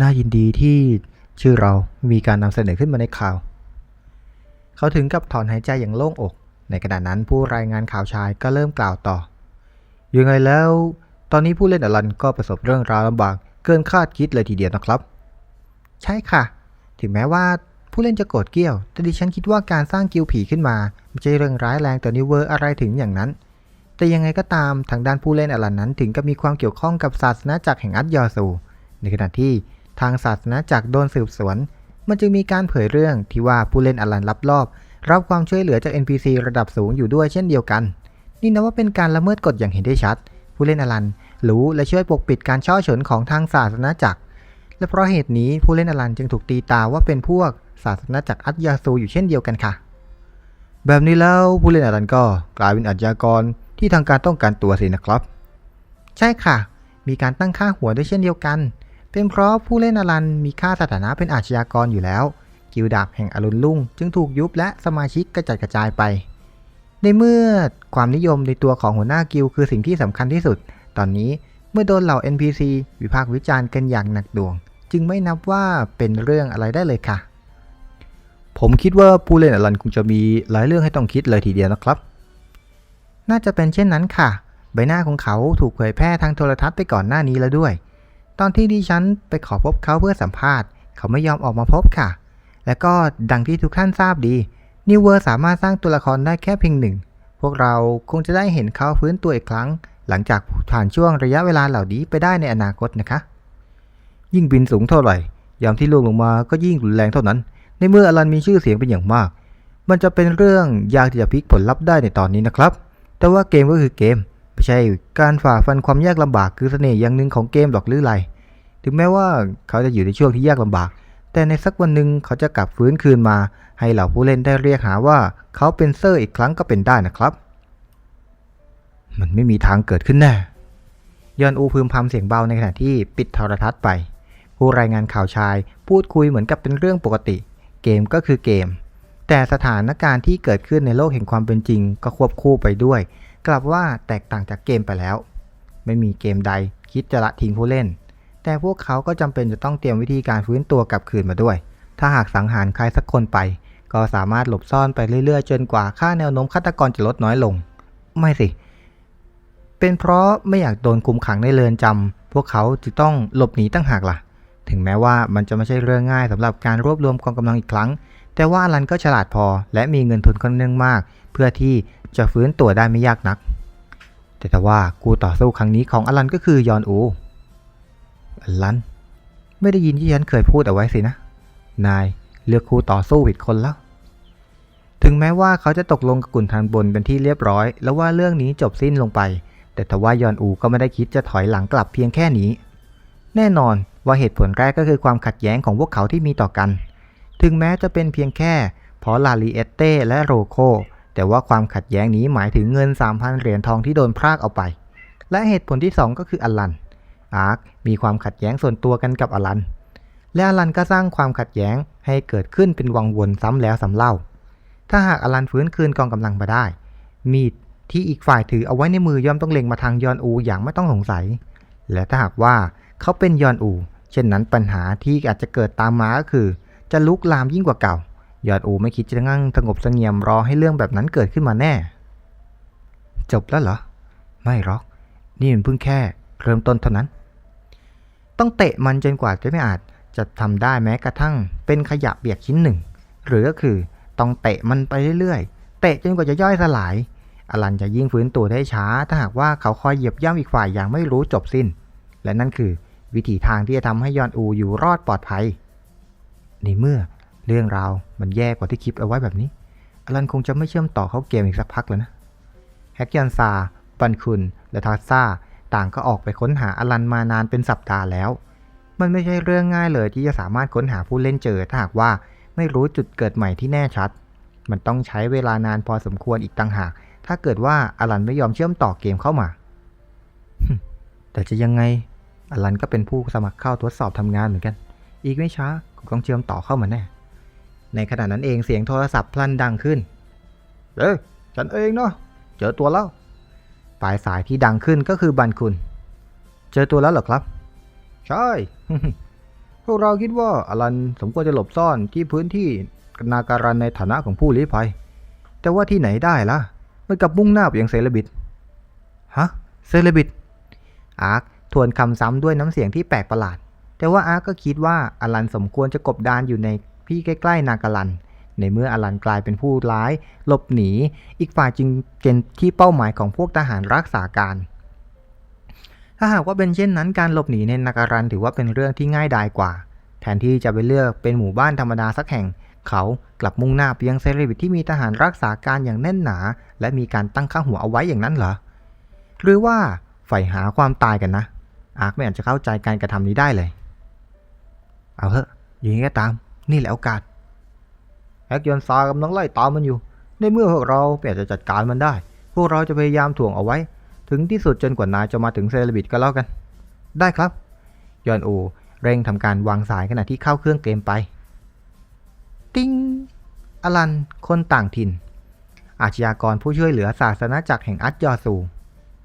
น่ายินดีที่ชื่อเรามีการนำเสนอขึ้นมาในข่าว เขาถึงกับถอนหายใจอย่างโล่งอก ในขณะนั้นผู้รายงานข่าวชายก็เริ่มกล่าวต่อ ยังไงแล้ว ตอนนี้ผู้เล่นอลันก็ประสบเรื่องราวลำบากเกินคาดคิดเลยทีเดียวนะครับ ใช่ค่ะ ถึงแม้ว่าผู้เล่นจะโกรธเกี้ยว แต่ดิฉันคิดว่าการสร้างกิลผีขึ้นมาไม่ใช่เรื่องร้ายแรงต่อนิเวอร์อะไรถึงอย่างนั้น แต่ยังไงก็ตามทางด้านผู้เล่นอลันนั้นถึงกับมีความเกี่ยวข้องกับศาสนาจักรแห่งอัตยอสูในขณะที่ ทางศาสนาจักรโดนสืบสวน มันจึงมีการเผยเรื่องที่ว่าผู้เล่นอลันลับลอบ รับความช่วยเหลือจาก NPC ระดับสูงอยู่ด้วยเช่นเดียวกัน นี่นับว่าเป็นการละเมิดกฎอย่างเห็นได้ชัด ผู้เล่นอลันรู้และช่วยปกปิดการช่อฉนของทางศาสนาจักร และเพราะเหตุนี้ผู้เล่นอลันจึงถูกตีตาว่าเป็นพวกศาสนาจักรอัตยาซูอยู่เช่นเดียวกันค่ะ แบบนี้แล้วผู้เล่นอลันก็กลายเป็นอาชญากรที่ทางการต้องการตัวสินะครับ ใช่ค่ะ มีการตั้งค่าหัวด้วยเช่นเดียวกัน เป็นเพราะผู้เล่นอลันมีค่าสถานะเป็นอาชญากรอยู่แล้ว กิลดาบแห่งอรุณลุ่ง จึงถูกยุบและสมาชิกกระจัดกระจายไป ในเมื่อความนิยมในตัวของหัวหน้ากิลคือสิ่งที่สำคัญที่สุด ตอนนี้เมื่อโดนเหล่า NPC วิพากษ์วิจารณ์กันอย่างหนักดวง จึงไม่นับว่าเป็นเรื่องอะไรได้เลยค่ะ ผมคิดว่าผู้เล่นอลันคงจะมีหลายเรื่องให้ต้องคิดเลยทีเดียวนะครับ น่าจะเป็นเช่นนั้นค่ะ ใบหน้าของเขาถูกเผยแพร่ทางโทรทัศน์ไปก่อนหน้านี้แล้วด้วย ตอนที่ดิฉันไปขอพบเขาเพื่อสัมภาษณ์ เขาไม่ยอมออกมาพบค่ะ และก็ดังที่ทุกท่านทราบดีนิวเวอร์สามารถสร้างตัวละครได้แค่เพียงหนึ่ง พวกเราคงจะได้เห็นเขาฟื้นตัวอีกครั้ง หลังจากผ่านช่วงระยะเวลาเหล่านี้ไปได้ในอนาคตนะคะ ยิ่งบินสูงเท่าไหร่ยามที่ล่วงลงมาก็ยิ่งรุนแรงเท่านั้น ในเมื่ออลันมีชื่อเสียงเป็นอย่างมาก มันจะเป็นเรื่องยากที่จะพลิกผลลัพธ์ได้ในตอนนี้นะครับ แต่ว่าเกมก็คือเกม ใช่การฝ่าฟันความยากลำบากคือเสน่ห์อย่างหนึ่งของเกมหรอกหรือไร ถึงแม้ว่าเขาจะอยู่ในช่วงที่ยากลำบาก แต่ในสักวันหนึ่งเขาจะกลับฟื้นคืนมา ให้เหล่าผู้เล่นได้เรียกหาว่าเขาเป็นเซอร์อีกครั้งก็เป็นได้นะครับ มันไม่มีทางเกิดขึ้นแน่ยอนอูพึมพำเสียงเบาในขณะที่ปิดโทรทัศน์ไป ผู้รายงานข่าวชายพูดคุยเหมือนกับเป็นเรื่องปกติ เกมก็คือเกม แต่สถานการณ์ที่เกิดขึ้นในโลกแห่งความเป็นจริง ก็ควบคู่ไปด้วย กลับว่าแตกต่างจากเกมไปแล้ว ไม่มีเกมใดคิดจะละทิ้งผู้เล่น แต่พวกเขาก็จำเป็นจะต้องเตรียมวิธีการฟื้นตัวกลับคืนมาด้วย ถ้าหากสังหารใครสักคนไป ก็สามารถหลบซ่อนไปเรื่อยๆ จนกว่าค่าแนวโน้มฆาตกรจะลดน้อยลง ไม่สิ เป็นเพราะไม่อยากโดนคุมขังในเรือนจำพวกเขาจึงต้องหลบหนีตั้งหากล่ะ ถึงแม้ว่ามันจะไม่ใช่เรื่องง่ายสำหรับการรวบรวมกองกำลังอีกครั้งแต่ว่าอลันก็ฉลาดพอและมีเงินทุนค่อนข้างมาก เพื่อที่ จะฟื้นตัวได้ไม่ยากนัก แต่แต่ว่ากูต่อสู้ครั้งนี้ของอลันก็คือยอนอู อลัน ไม่ได้ยินที่ฉันเคยพูดเอาไว้สินะ นายเลือกคู่ต่อสู้ผิดคนแล้ว ถึงแม้ว่าเขาจะตกลงกับกุนทันบนเป็นที่เรียบร้อย แล้วว่าเรื่องนี้จบสิ้นลงไป แต่ทว่ายอนอูก็ไม่ได้คิดจะถอยหลังกลับเพียงแค่นี้ แน่นอนว่าเหตุผลแรกก็คือความขัดแย้งของพวกเขาที่มีต่อกัน ถึงแม้จะเป็นเพียงแค่เพราะลาลีเอตเต้และโรโค แต่ว่าความขัดแย้งนี้หมายถึงเงิน 3,000 เหรียญทองที่โดนพรากเอาไป และเหตุผลที่ 2 ก็คืออลัน อาร์คมีความขัดแย้งส่วนตัวกันกับอลัน และอลันก็สร้างความขัดแย้งให้เกิดขึ้นเป็นวังวนซ้ำแล้วซ้ำเล่า ถ้าหากอลันฟื้นคืนกองกำลังมาได้ มีดที่อีกฝ่ายถือเอาไว้ในมือย่อมต้องเล็งมาทางยอนอูอย่างไม่ต้องสงสัย และถ้าหากว่าเขาเป็นยอนอู เช่นนั้นปัญหาที่อาจจะเกิดตามมาก็คือ จะลุกลามยิ่งกว่าเก่า ยอนอูไม่คิดจะนั่งสงบสงเงียมรอให้เรื่องแบบนั้นเกิดขึ้นมาแน่ จบแล้วเหรอ ไม่หรอก นี่มันเพิ่งแค่เริ่มต้นเท่านั้น ต้องเตะมันจนกว่าจะไม่อาจจะทำได้แม้กระทั่ง เป็นขยะเปียกชิ้นหนึ่ง หรือก็คือต้องเตะมันไปเรื่อยๆ เตะจนกว่าจะย่อยสลาย อลันจะยิ่งฟื้นตัวได้ช้า ถ้าหากว่าเขาคอยเหยียบย่ำอีกฝ่ายอย่างไม่รู้จบสิ้น และนั่นคือวิธีทางที่จะทำให้ยอนอูอยู่รอดปลอดภัย ในเมื่อ เรื่องราวมันแย่กว่าที่คิดเอาไว้แบบนี้อลันคงจะไม่เชื่อมต่อเข้าเกมอีกสักพักแล้วนะแฮกยันซาปันคุนและทาซ่า ต่างก็ออกไปค้นหาอลันมานานเป็นสัปดาห์แล้ว มันไม่ใช่เรื่องง่ายเลยที่จะสามารถค้นหาผู้เล่นเจอถ้าหากว่าไม่รู้จุดเกิดใหม่ที่แน่ชัด มันต้องใช้เวลานานพอสมควรอีกต่างหาก ถ้าเกิดว่าอลันไม่ยอมเชื่อมต่อเกมเข้ามา แต่จะยังไงอลันก็เป็นผู้สมัครเข้าทดสอบทำงานเหมือนกัน อีกไม่ช้าก็ต้องเชื่อมต่อเข้ามาแน่ ในขณะนั้นเองเสียงโทรศัพท์พลันดังขึ้น เอ้ยฉันเองเนาะ เจอตัวแล้ว ปลายสายที่ดังขึ้นก็คือบันคุณ เจอตัวแล้วเหรอครับ ใช่ พวกเราคิดว่าอลันสมควรจะหลบซ่อนที่พื้นที่นาการันในฐานะของผู้ลี้ภัย แต่ว่าที่ไหนได้ล่ะ มันกลับมุ่งหน้าไปยังเซเลบิตฮะ เซเลบิตอาร์คทวนคำซ้ำด้วยน้ำเสียงที่แปลกประหลาด แต่ว่าอาร์คก็คิดว่าอลันสมควรจะกบดานอยู่ใน ที่ใกล้ๆนาการัน ในเมื่ออลันกลายเป็นผู้ร้ายหลบหนี อีกฝ่ายจึงเป็นที่เป้าหมายของพวกทหารรักษาการ ถ้าหากว่าเป็นเช่นนั้นการหลบหนีในนาการันถือว่าเป็นเรื่องที่ง่ายดายกว่า แทนที่จะไปเลือกเป็นหมู่บ้านธรรมดาสักแห่ง เขากลับมุ่งหน้าไปยังเซเลบิตที่มีทหารรักษาการอย่างแน่นหนา และมีการตั้งค่าหัวเอาไว้อย่างนั้นเหรอ หรือว่าใฝ่หาความตายกันนะอาร์คไม่อาจจะเข้าใจการกระทำนี้ได้เลย เอาเถอะอย่างนี้ก็ตาม นี่แหละโอกาสแฮกยอนซากำลังไล่ตามมันอยู่ ในเมื่อพวกเราไม่อาจจะจัดการมันได้ พวกเราจะพยายามถ่วงเอาไว้ ถึงที่สุดจนกว่านายจะมาถึงเซเลบิตก็แล้วกัน ได้ครับ ยอนโอเร่งทำการวางสายขณะที่เข้าเครื่องเกมไป ติ้งอลัน คนต่างถิ่น อาชญากรผู้ช่วยเหลือศาสนาจักรแห่งอัจยอซู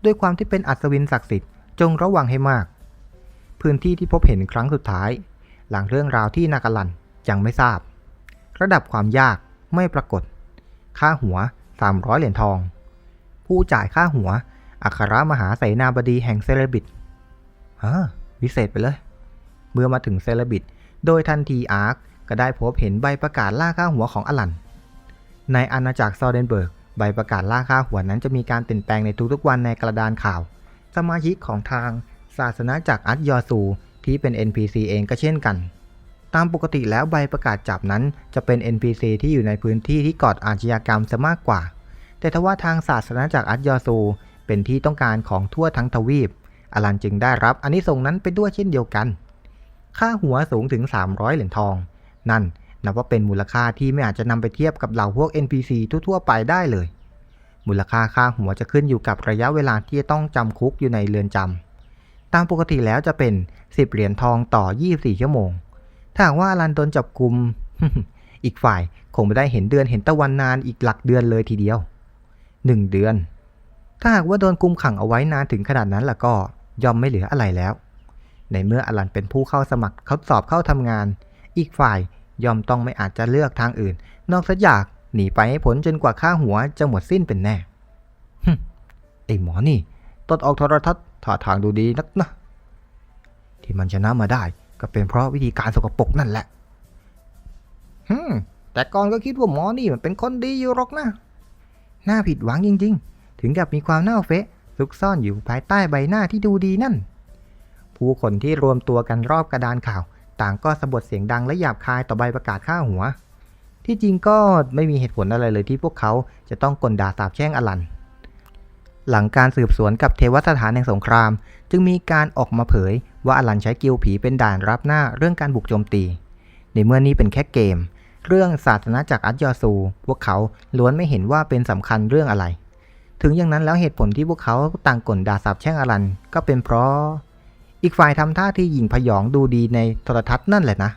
ด้วยความที่เป็นอัศวินศักดิ์สิทธิ์จงระวังให้มาก พื้นที่ที่พบเห็นครั้งสุดท้าย หลังเรื่องราวที่นาการลัน ยังไม่ทราบ ระดับความยากไม่ปรากฏ ค่าหัว 300 เหรียญทอง ผู้จ่ายค่าหัว อัครมหาเสนาบดีแห่งเซเลบิตอ่าวิเศษไปเลย เมื่อมาถึงเซเลบิต โดยทันทีอาร์คก็ได้พบเห็นใบประกาศล่าค่าหัวของอลัน ในอาณาจักรซอเดนเบิร์ก ใบประกาศล่าค่าหัวนั้นจะมีการเปลี่ยนแปลงในทุกๆวันในกระดานข่าว สมาชิกของทางศาสนาจักรอัตยอซูที่เป็น NPC เองก็เช่นกันามปกติแล้วใบประกาศจับนั้น จะเป็น NPC ที่อยู่ในพื้นที่ที่ก่ออาชญากรรมซะมากกว่า แต่ทว่าทางศาสนาจักรอัตยอซู เป็นที่ต้องการของทั่วทั้งทวีป อลันจึงได้รับอันนี้ส่งนั้นไปด้วยเช่นเดียวกัน ค่าหัวสูงถึง 300 เหรียญทอง นั่นนับว่าเป็นมูลค่าที่ไม่อาจจะนำไปเทียบกับเหล่าพวก NPC ทั่วๆไปได้เลย มูลค่าค่าหัวจะขึ้นอยู่กับระยะเวลาที่จะต้องจำคุกอยู่ในเรือนจำตามปกติแล้วจะเป็น 10 เหรียญทองต่อ 24 ชั่วโมง ถ้าหากว่าอลันโดนจับกลุมอีกฝ่ายคงไม่ได้เห็นเดือนเห็นตะวันนานอีกหลักเดือนเลยทีเดียว 1 เดือน ถ้าหากว่าโดนกุมขังเอาไว้นานถึงขนาดนั้นล่ะก็ยอมไม่เหลืออะไรแล้ว ในเมื่ออลันเป็นผู้เข้าสมัครทดสอบเข้าทำงาน อีกฝ่ายยอมต้องไม่อาจจะเลือกทางอื่น นอกจากหนีไปให้ผลจนกว่าค่าหัวจะหมดสิ้นเป็นแน่ฮึไอหมอนี่ตดออกโทรทัศน์ท่าทางดูดีนักนะที่มันชนะมาได้ ก็เป็นเพราะวิธีการสกปรกนั่นแหละฮึแต่ก่อนก็คิดว่าหมอนี่มันเป็นคนดีอยู่หรอกนะ น่าผิดหวังจริง ๆ ถึงกับมีความเน่าเฟะซุกซ่อนอยู่ภายใต้ใบหน้าที่ดูดีนั่น ผู้คนที่รวมตัวกันรอบกระดานข่าว ต่างก็สะบดเสียงดังและหยาบคายต่อใบประกาศค่าหัว ที่จริงก็ไม่มีเหตุผลอะไรเลยที่พวกเขาจะต้องกลด่าสาบแช่งอลัน หลังการสืบสวนกับเทวสถานแห่งสงคราม จึงมีการออกมาเผย ว่าอลันใช้กิลผีเป็นด่านรับหน้าเรื่องการบุกโจมตี ในเมื่อนี้เป็นแค่เกม เรื่องศาสนาจากอัจยอซู พวกเขาล้วนไม่เห็นว่าเป็นสำคัญเรื่องอะไร ถึงอย่างนั้นแล้วเหตุผลที่พวกเขาต่างกลด่าสาบแช่งอลันก็เป็นเพราะ อีกฝ่ายทำท่าที่หยิ่งพยองดูดีในโทรทัศน์นั่นแหละนะ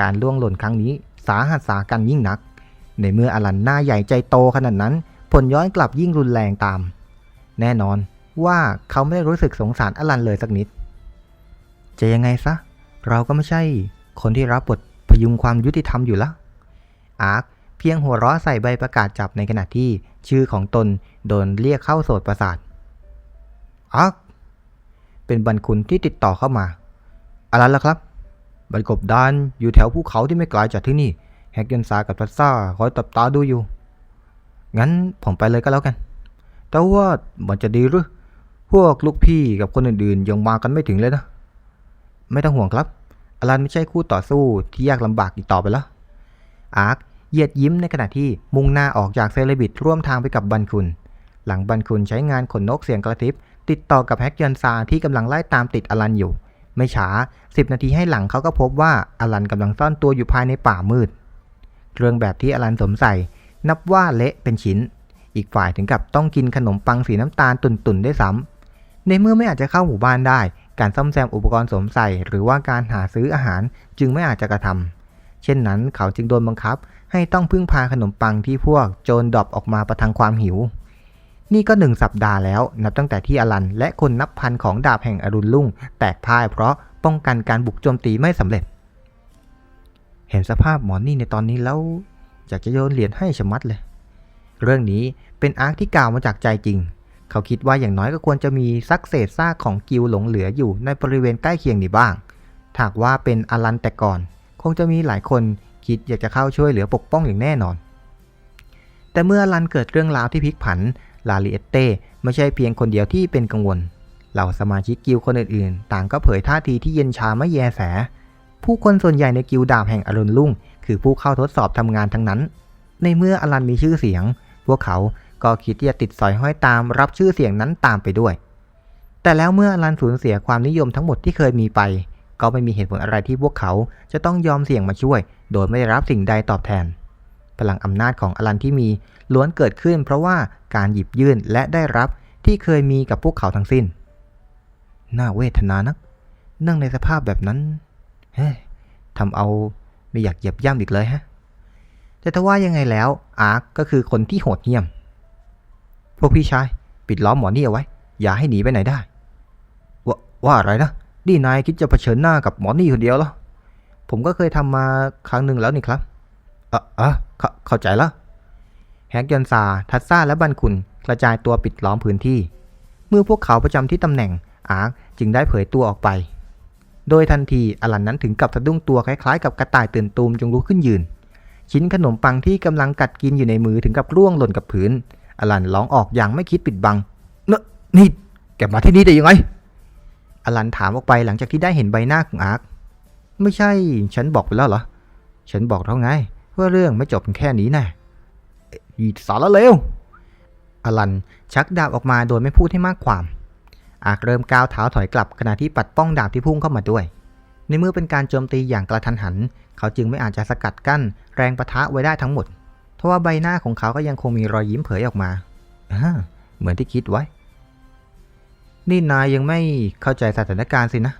การล่วงหล่นครั้งนี้สาหัสสากันยิ่งนัก ในเมื่ออลันหน้าใหญ่ใจโตขนาดนั้น ผลย้อนกลับยิ่งรุนแรงตาม แน่นอนว่าเขาไม่ได้รู้สึกสงสารอลันเลยสักนิด จะยังไงซะ เราก็ไม่ใช่คนที่รับบทพยุงความยุติธรรมอยู่ละ อาร์คเพียงหัวเราะใส่ใบประกาศจับในขณะที่ชื่อของตนโดนเรียกเข้าโสดประสาท อาร์คเป็นบรรคุณที่ติดต่อเข้ามาอลันล่ะครับบันกบดานอยู่แถวภูเขาที่ไม่ไกลจากที่นี่ แฮกเกนซากับทัสซ่าคอยตับตาดูอยู่ งั้นผมไปเลยก็แล้วกัน แต่ว่ามันจะดีหรือ พวกลูกพี่กับคนอื่นๆยังมากันไม่ถึงเลยนะ ไม่ต้องห่วงครับ อลันไม่ใช่คู่ต่อสู้ที่ยากลำบากอีกต่อไปแล้ว อาร์คเหยียดยิ้มในขณะที่มุ่งหน้าออกจากเซเลบิตร่วมทางไปกับบันคุณ หลังบันคุณใช้งานขนนกเสียงกระทิบ ติดต่อกับแฮกยันซาที่กำลังไล่ตามติดอลันอยู่ ไม่ช้า 10 นาทีให้หลังเขาก็พบว่าอลันกำลังซ่อนตัวอยู่ภายในป่ามืด เครื่องแบบที่อลันสวมใส่ นับว่าเละเป็นชิ้น อีกฝ่ายถึงกับต้องกินขนมปังสีน้ำตาลตุ่นๆได้วยซ้ำในเมื่อไม่อาจจะเข้าหมู่บ้านได้ การซ่อมแซมอุปกรณ์สวมใส่ หรือว่าการหาซื้ออาหารจึงไม่อาจจะกระทำเช่นนั้นเขาจึงโดนบังคับ ให้ต้องพึ่งพาขนมปังที่พวกโจรดรอปออกมาประทังความหิว นี่ก็หนึ่งสัปดาห์แล้ว นับตั้งแต่ที่อลัน และคนนับพันของดาบแห่งอรุณลุ่ง แตกพ่ายเพราะป้องกันการบุกโจมตีไม่สำเร็จ เห็นสภาพหมอนี่ในตอนนี้แล้วอยากจะโยนเหรียญให้ชมัดเลย เรื่องนี้เป็นอาร์คที่กล่าวมาจากใจจริง เขาคิดว่าอย่างน้อยก็ควรจะมีซักเศษซากของกิลหลงเหลืออยู่ในบริเวณใกล้เคียงนี้บ้างถากว่าเป็นอลันแต่ก่อน คงจะมีหลายคนคิดอยากจะเข้าช่วยเหลือปกป้องอย่างแน่นอน แต่เมื่ออลันเกิดเรื่องราวที่พลิกผัน ลาลิเอตเต้ไม่ใช่เพียงคนเดียวที่เป็นกังวล เหล่าสมาชิกกิลคนอื่นๆ ต่างก็เผยท่าทีที่เย็นชาไม่แยแส ผู้คนส่วนใหญ่ในกิลด์ดาบแห่งอรุณรุ่ง คือผู้เข้าทดสอบทำงานทั้งนั้น ในเมื่ออลันมีชื่อเสียง พวกเขา ก็คิดที่จะติดสอยห้อยตามรับชื่อเสียงนั้นตามไปด้วย แต่แล้วเมื่ออลันสูญเสียความนิยมทั้งหมดที่เคยมีไป ก็ไม่มีเหตุผลอะไรที่พวกเขาจะต้องยอมเสี่ยงมาช่วย โดยไม่ได้รับสิ่งใดตอบแทน พลังอำนาจของอลันที่มีล้วนเกิดขึ้น เพราะว่าการหยิบยื่นและได้รับที่เคยมีกับพวกเขาทั้งสิ้น น่าเวทนานักนั่งในสภาพแบบนั้น เฮ้ทำเอาไม่อยากเหยียบย่ำอีกเลยฮะ แต่ถ้าว่ายังไงแล้วอาร์คก็คือคนที่โหดเหี้ยม พวกพี่ชาย ปิดล้อมหมอนี่เอาไว้ อย่าให้หนีไปไหนได้ ว่าว่าอะไรนะนี่นายคิดจะเผชิญหน้ากับหมอนี่คนเดียวเหรอผมก็เคยทำมาครั้งหนึ่งแล้วนี่ครับเอ่อเอ่อเข้าเข้าใจแล้วแฮกยอนซา ทัสซาและบันคุณกระจายตัวปิดล้อมพื้นที่ เมื่อพวกเขาประจำที่ตำแหน่ง อาร์คจึงได้เผยตัวออกไป โดยทันทีอลันนั้นถึงกับสะดุ้งตัวคล้ายๆ กับกระต่ายตื่นตูมจงลุกขึ้นยืน ชิ้นขนมปังที่กำลังกัดกินอยู่ในมือถึงกับร่วงหล่นกับพื้น อลันร้องออกอย่างไม่คิดปิดบังเนนี่แกมาที่นี่ได้ยังไง อลันถามออกไปหลังจากที่ได้เห็นใบหน้าของอาร์ค ไม่ใช่ ฉันบอกไปแล้วเหรอ ฉันบอกแล้วไงว่าเรื่องไม่จบแค่นี้แน่อีสารเลวอลันชักดาบออกมาโดยไม่พูดให้มากความ อาร์คเริ่มก้าวเท้าถอยกลับขณะที่ปัดป้องดาบที่พุ่งเข้ามาด้วย ในเมื่อเป็นการโจมตีอย่างกระทันหัน เขาจึงไม่อาจจะสกัดกั้นแรงประทะไว้ได้ทั้งหมด เพราะว่าใบหน้าของเขาก็ยังคงมีรอยยิ้มเผยออกมาเหมือนที่คิดไว้ นี่นายยังไม่เข้าใจสถานการณ์สินะ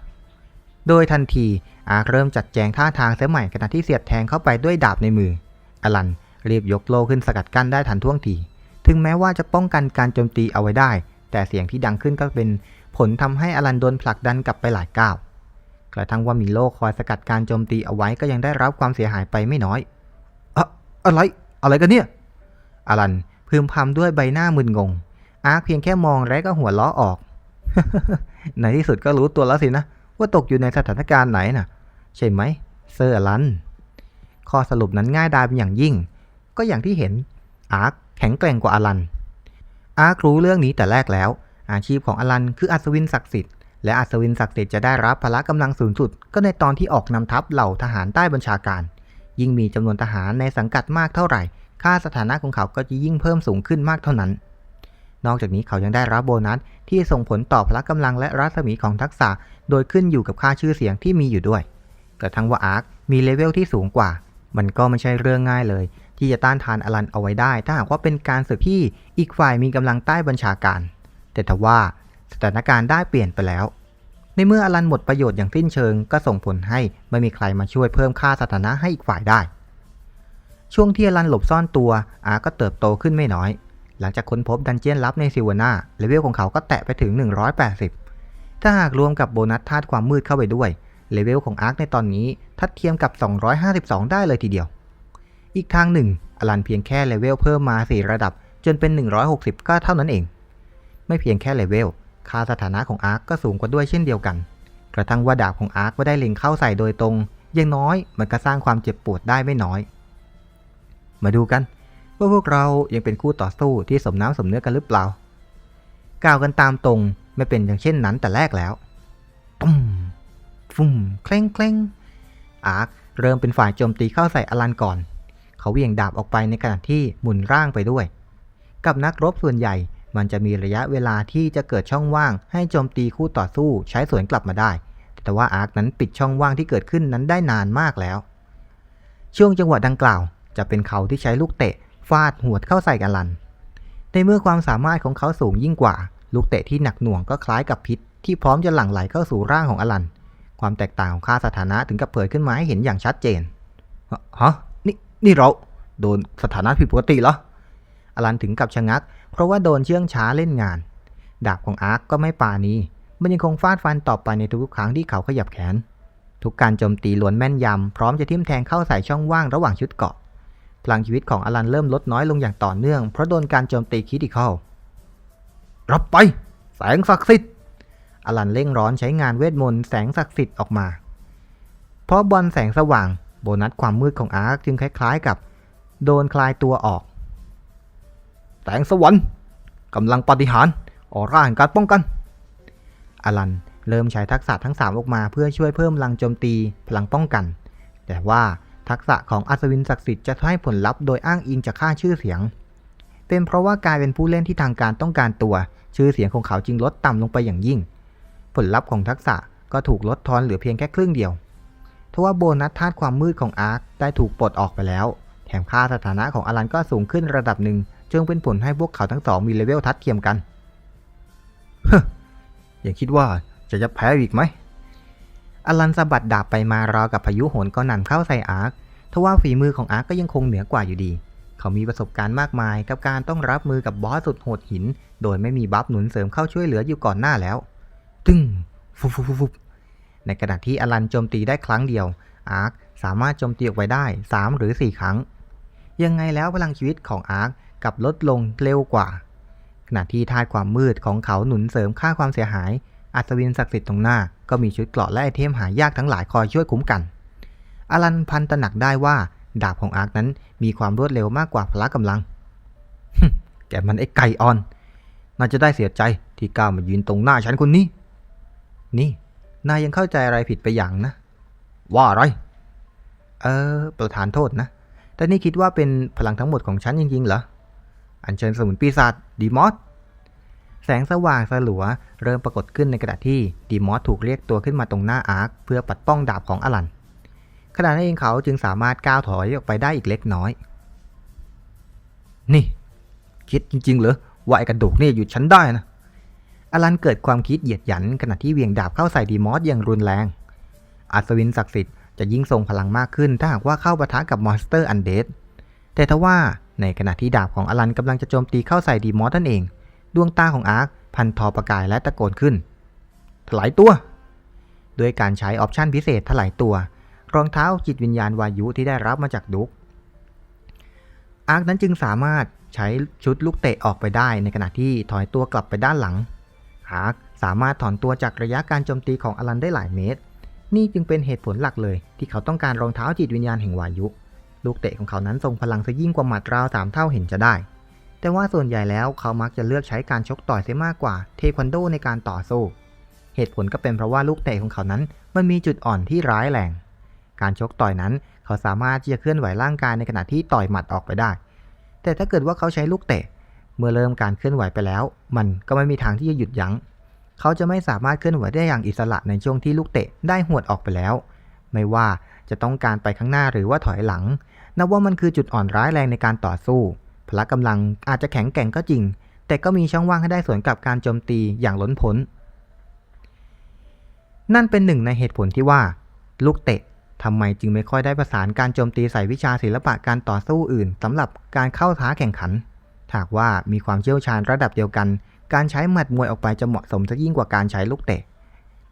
โดยทันทีอาร์เริ่มจัดแจงท่าทางเสียใหม่ขณะที่เสียดแทงเข้าไปด้วยดาบในมือ อลันรีบยกโลขึ้นสกัดกั้นได้ทันท่วงที ถึงแม้ว่าจะป้องกันการโจมตีเอาไว้ได้ แต่เสียงที่ดังขึ้นก็เป็นผลทำให้อลันโดนผลักดันกลับไปหลายก้าว กระทั่งว่ามีโลคอยสกัดการโจมตีเอาไว้ก็ยังได้รับความเสียหายไปไม่น้อยอะอะไร อะไรกันเนี่ยอลันพึมพำด้วยใบหน้ามึนงง อาร์คเพียงแค่มองและก็หัวล้อออก ในที่สุดก็รู้ตัวแล้วสินะ ว่าตกอยู่ในสถานการณ์ไหนน่ะ ใช่ไหมเซอร์อลัน ข้อสรุปนั้นง่ายดายเป็นอย่างยิ่ง ก็อย่างที่เห็น อาร์คแข็งแกร่งกว่าอลัน อาร์ครู้เรื่องนี้แต่แรกแล้ว อาชีพของอลันคืออัศวินศักดิ์สิทธิ์และอัศวินศักดิ์สิทธิ์จะได้รับพละกำลังสูงสุด ก็ในตอนที่ออกนำทัพเหล่าทหารใต้บัญชาการ ยิ่งมีจำนวนทหารในสังกัดมากเท่าไหร่ ค่าสถานะของเขาก็จะยิ่งเพิ่มสูงขึ้นมากเท่านั้น นอกจากนี้เขายังได้รับโบนัสที่ส่งผลต่อพละกำลังและรัศมีของทักษะ โดยขึ้นอยู่กับค่าชื่อเสียงที่มีอยู่ด้วย กระทั่งว่าอาร์คมีเลเวลที่สูงกว่า มันก็ไม่ใช่เรื่องง่ายเลย ที่จะต้านทานอลันเอาไว้ได้ ถ้าหากว่าเป็นการศึกที่อีกฝ่ายมีกำลังใต้บัญชาการ แต่ทว่าสถานการณ์ได้เปลี่ยนไปแล้ว ในเมื่ออลันหมดประโยชน์อย่างสิ้นเชิงก็ส่งผลให้ไม่มีใครมาช่วยเพิ่มค่าสถานะให้อีกฝ่ายได้ ช่วงที่อลันหลบซ่อนตัวอาร์ก็เติบโตขึ้นไม่น้อย หลังจากค้นพบดันเจียนลับในซิวาน่าเลเวลของเขาก็แตะไปถึง 180 ถ้าหากรวมกับโบนัสธาตุความมืดเข้าไปด้วยเลเวลของอาร์คในตอนนี้ทัดเทียมกับ 252 ได้เลยทีเดียว อีกทางหนึ่งอลันเพียงแค่เลเวลเพิ่มมา 4 ระดับ จนเป็น 160 ก็เท่านั้นเอง ไม่เพียงแค่เลเวล ค่าสถานะของอาร์คก็สูงกว่าด้วยเช่นเดียวกัน กระทั่งว่าดาบของอาร์คไม่ได้เล็งเข้าใส่โดยตรงย่างน้อยมันก็สร้างความเจ็บปวดได้ไม่น้อย มาดูกัน ว่าพวกเรายังเป็นคู่ต่อสู้ที่สมน้ำสมเนื้อกันหรือเปล่ากล่าวกันตามตรงไม่เป็นอย่างเช่นนั้นแต่แรกแล้วตุ้มฟุ่มเคล้งเคล้งอาร์คเริ่มเป็นฝ่ายโจมตีเข้าใส่อลันก่อน เขาเหวี่ยงดาบออกไปในขณะที่หมุนร่างไปด้วย กับนักรบส่วนใหญ่ มันจะมีระยะเวลาที่จะเกิดช่องว่างให้โจมตีคู่ต่อสู้ใช้สวนกลับมาได้ แต่ว่าอาร์คนั้นปิดช่องว่างที่เกิดขึ้นนั้นได้นานมากแล้ว ช่วงจังหวะดังกล่าว จะเป็นเขาที่ใช้ลูกเตะฟาดหัวเข้าใส่อลัน ในเมื่อความสามารถของเขาสูงยิ่งกว่า ลูกเตะที่หนักหน่วงก็คล้ายกับพิษ ที่พร้อมจะหลั่งไหลเข้าสู่ร่างของอลัน ความแตกต่างของค่าสถานะถึงกับเผยขึ้นมาให้เห็นอย่างชัดเจน ฮะ นี่ นี่เรา โดนสถานะผิดปกติเหรอ อลันถึงกับชะงัก เพราะว่าโดนเชื่องช้าเล่นงาน ดาบของอาร์คก็ไม่ปานีมันยังคงฟาดฟันต่อไปในทุกครั้งที่เขาขยับแขน ทุกการโจมตีล้วนแม่นยำ พร้อมจะทิ่มแทงเข้าใส่ช่องว่างระหว่างชุดเกาะ พลังชีวิตของอลันเริ่มลดน้อยลงอย่างต่อเนื่อง เพราะโดนการโจมตีคริติคอลรับไป แสงศักดิ์สิทธิ์ อลันเร่งร้อนใช้งานเวทมนต์แสงศักดิ์สิทธิ์ออกมา เพราะบอลแสงสว่าง โบนัสความมืดของอาร์คจึงคล้ายๆกับ โดนคลายตัวออก แสงสวรรค์กำลังปฏิหารออร่าแห่งการป้องกัน อลันเริ่มใช้ทักษะทั้ง 3 ออกมาเพื่อช่วยเพิ่มพลังโจมตีพลังป้องกัน แต่ว่าทักษะของอัศวินศักดิ์สิทธิ์จะให้ผลลัพธ์โดยอ้างอิงจากค่าชื่อเสียง เป็นเพราะว่ากลายเป็นผู้เล่นที่ทางการต้องการตัว ชื่อเสียงของเขาจึงลดต่ำลงไปอย่างยิ่ง ผลลัพธ์ของทักษะก็ถูกลดทอนเหลือเพียงแค่ครึ่งเดียวทว่าโบนัสธาตุความมืดของอาร์คได้ถูกปลดออกไปแล้ว แถมค่าสถานะของอลันก็สูงขึ้นระดับหนึ่ง จึงเป็นผลให้พวกเขาทั้งสองมีเลเวลทัดเทียมกันฮยังคิดว่าจะจะแพ้อีกไหม อลันสะบัดดาบไปมาราวกับพายุโหนก็หนำเข้าใส่อาร์คทว่าฝีมือของอาร์คก็ยังคงเหนือกว่าอยู่ดี เขามีประสบการณ์มากมายกับการต้องรับมือกับบอสสุดโหดหิน โดยไม่มีบัฟหนุนเสริมเข้าช่วยเหลืออยู่ก่อนหน้าแล้ว ตึ้งฟุบฟุบฟุบฟุบในขณะที่อลันโจมตีได้ครั้งเดียว อาร์คสามารถโจมตีออกไปได้ 3 หรือ 4 ครั้ง ยังไงแล้วพลังชีวิตของอาร์ค กับลดลงเร็วกว่า ขณะที่ธาตุความมืดของเขาหนุนเสริมค่าความเสียหาย อัศวินศักดิ์สิทธิ์ตรงหน้า ก็มีชุดเกราะและไอเทมหายากทั้งหลายคอยช่วยคุ้มกัน อลันพันตระหนักได้ว่าดาบของอาร์คนั้นมีความรวดเร็วมากกว่าพละกำลัง แกมันไอ้ไก่อ่อน น่าจะได้เสียใจที่กล้ามายืนตรงหน้าฉันคนนี้ นี่ นายยังเข้าใจอะไรผิดไปอย่างนะ ว่าอะไร เออ ประธานโทษนะ แต่นี่คิดว่าเป็นพลังทั้งหมดของฉันจริงๆเหรอ อัญเชิญสมุนปีศาจดีมอสแสงสว่างสลัวเริ่มปรากฏขึ้นในกระดาษที่ดีมอสถูกเรียกตัวขึ้นมาตรงหน้าอาร์คเพื่อปัดป้องดาบของอลันขณะนั้นเองเขาจึงสามารถก้าวถอยออกไปได้อีกเล็กน้อย นี่ คิดจริงๆเหรอว่าไอ้กระดูกนี่หยุดฉันได้นะอลันเกิดความคิดเหยียดหยันขณะที่เวียงดาบเข้าใส่ดีมอสอย่างรุนแรง อัศวินศักดิ์สิทธิ์จะยิ่งทรงพลังมากขึ้นถ้าหากว่าเข้าปะทะกับมอนสเตอร์อันเดดแต่ทว่า ในขณะที่ดาบของอลันกำลังจะโจมตีเข้าใส่ดีมอสนั่นเอง ดวงตาของอาร์คพันทอประกายและตะโกนขึ้น ถลายตัว ด้วยการใช้ออปชันพิเศษถลายตัว รองเท้าจิตวิญญาณวายุที่ได้รับมาจากดุกอาร์คนั้นจึงสามารถใช้ชุดลูกเตะออกไปได้ ในขณะที่ถอยตัวกลับไปด้านหลัง อาร์คสามารถถอนตัวจากระยะการโจมตีของอลันได้หลายเมตร นี่จึงเป็นเหตุผลหลักเลย ที่เขาต้องการรองเท้าจิตวิญญาณแห่งวายุ ลูกเตะของเขานั้นทรงพลังซะยิ่งกว่าหมัดราวสามเท่าเห็นจะได้ แต่ว่าส่วนใหญ่แล้วเขามักจะเลือกใช้การชกต่อยเสียมากกว่าเทควันโดในการต่อสู้ เหตุผลก็เป็นเพราะว่าลูกเตะของเขานั้นมันมีจุดอ่อนที่ร้ายแรง การชกต่อยนั้นเขาสามารถที่จะเคลื่อนไหวร่างกายในขณะที่ต่อยหมัดออกไปได้ แต่ถ้าเกิดว่าเขาใช้ลูกเตะ เมื่อเริ่มการเคลื่อนไหวไปแล้ว มันก็ไม่มีทางที่จะหยุดยั้ง เขาจะไม่สามารถเคลื่อนไหวได้อย่างอิสระในช่วงที่ลูกเตะได้หวดออกไปแล้ว ไม่ว่าจะต้องการไปข้างหน้าหรือว่าถอยหลัง นับว่ามันคือจุดอ่อนร้ายแรงในการต่อสู้ พละกำลังอาจจะแข็งแกร่งก็จริง แต่ก็มีช่องว่างให้ได้สวนกับการโจมตีอย่างล้นพ้น นั่นเป็นหนึ่งในเหตุผลที่ว่า ลูกเตะทำไมจึงไม่ค่อยได้ประสานการโจมตีใส่วิชาศิลปะการต่อสู้อื่นสำหรับการเข้าท้าแข่งขันหากว่ามีความเชี่ยวชาญระดับเดียวกัน การใช้หมัดมวยออกไปจะเหมาะสมซะยิ่งกว่าการใช้ลูกเตะ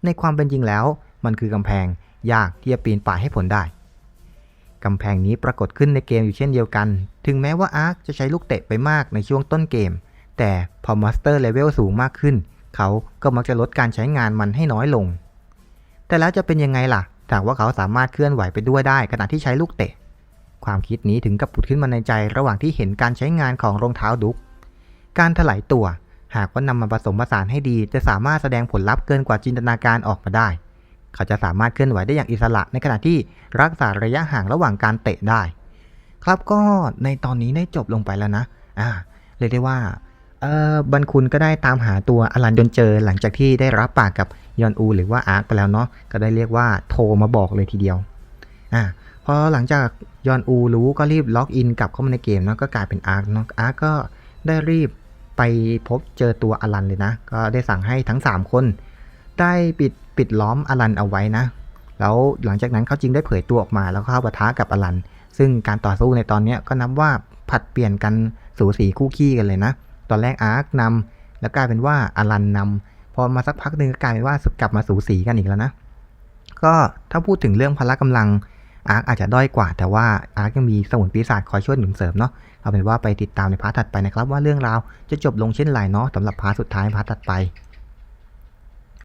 ในความเป็นจริงแล้ว มันคือกำแพงยากที่จะปีนป่ายให้ผลได้ กำแพงนี้ปรากฏขึ้นในเกมอยู่เช่นเดียวกัน ถึงแม้ว่าอาร์คจะใช้ลูกเตะไปมากในช่วงต้นเกม แต่พอมาสเตอร์เลเวลสูงมากขึ้น เขาก็มักจะลดการใช้งานมันให้น้อยลง แต่แล้วจะเป็นยังไงล่ะถ้าหากว่าเขาสามารถเคลื่อนไหวไปด้วยได้ขณะที่ใช้ลูกเตะ ความคิดนี้ถึงกับผุดขึ้นมาในใจระหว่างที่เห็นการใช้งานของรองเท้าดุก การถลายตัว หากว่านำมาผสมผสานให้ดี จะสามารถแสดงผลลัพธ์เกินกว่าจินตนาการออกมาได้ เขาจะสามารถเคลื่อนไหวได้อย่างอิสระ ในขณะที่รักษาระยะห่างระหว่างการเตะได้ ครับก็ในตอนนี้ได้จบลงไปแล้วนะอ่าเรียกได้ว่าเออบันคุณก็ได้ตามหาตัวอลันจนเจอ หลังจากที่ได้รับปากกับยอนอู หรือว่าอาร์คไปแล้วเนาะก็ได้เรียกว่าโทรมาบอกเลยทีเดียวอ่าพอหลังจากยอนอูรู้ก็รีบล็อกอินกลับเข้ามาในเกมเนาะก็กลายเป็นอาร์คเนาะอาร์คก็ได้รีบไปพบเจอตัวอลันเลยนะ ก็ได้สั่งให้ทั้ง 3 คน ได้ปิดปิดล้อมอลันเอาไว้นะ แล้วหลังจากนั้นเขาจึงได้เผยตัวออกมาแล้วเข้าปะทะกับอลัน ซึ่งการต่อสู้ในตอนนี้ก็นับว่าผัดเปลี่ยนกันสูสีคู่ขี้กันเลยนะ ตอนแรกอาร์คนำแล้วกลายเป็นว่าอลันนำพอมาสักพักหนึ่งก็กลายเป็นว่ากลับมาสูสีกันอีกแล้วนะ ก็ถ้าพูดถึงเรื่องพละกำลังอาร์คอาจจะด้อยกว่า แต่ว่าอาร์คยังมีสมุนปีศาจคอยช่วยหนุนเสริมเนาะเอาเป็นว่าไปติดตามในพาร์ทถัดไปนะครับ ว่าเรื่องราวจะจบลงเช่นไรเนาะสำหรับพาร์ทสุดท้ายพาร์ทถัดไป